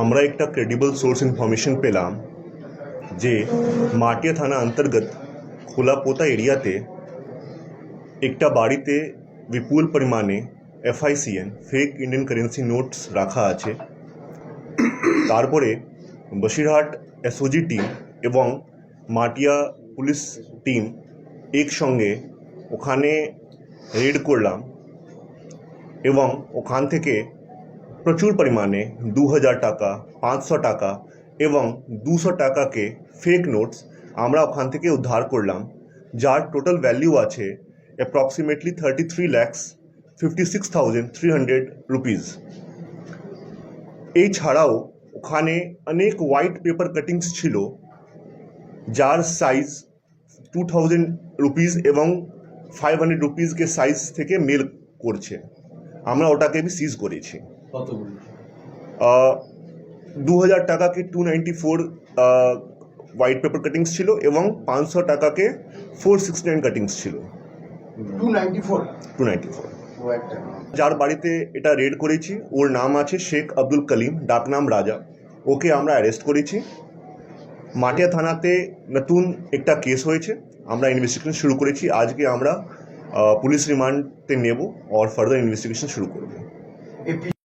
আমরা একটা credible source information পেলাম যে মাটিয়া থানা অন্তর্গত খোলাপোতা এরিয়াতে একটা বাড়িতে বিপুল পরিমাণে FICN fake Indian currency notes রাখা আছে। তারপরে বসিরহাট এসওজি টিম এবং মাটিয়া পুলিশ টিম একসঙ্গে ওখানে রেড করলাম এবং ওখান থেকে প্রচুর পরিমাণে দু হাজার টাকা, পাঁচশো টাকা এবং দুশো টাকাকে ফেক নোটস আমরা ওখান থেকে উদ্ধার করলাম, যার টোটাল ভ্যালিউ আছে approximately thirty three lakhs fifty six thousand three hundred rupees এই ছাড়াও ওখানে অনেক হোয়াইট পেপার কাটিংস ছিল, যার সাইজ টু থাউজেন্ড রুপিস এবং ফাইভ হান্ড্রেড রুপিসকে সাইজ থেকে মেল করছে। আমরা ওটাকে বি সিজ করেছি। কতগুলো দু হাজার টাকাকে two ninety four white paper cuttings ছিল এবং পাঁচশো টাকাকে ফোর সিক্সটি নাইন কাটিংস ছিল। Two ninety four two ninety four যার বাড়িতে এটা রেড করেছি ওর নাম আছে শেখ আব্দুল কলিম ডাকনাম রাজা। ওকে আমরা অ্যারেস্ট করেছি। মাটিয়া থানাতে নতুন একটা কেস হয়েছে আমরা ইনভেস্টিগেশন শুরু করেছি। আজকে আমরা পুলিশ রিমান্ডে নেব আর ফার্দার ইনভেস্টিগেশন শুরু করব।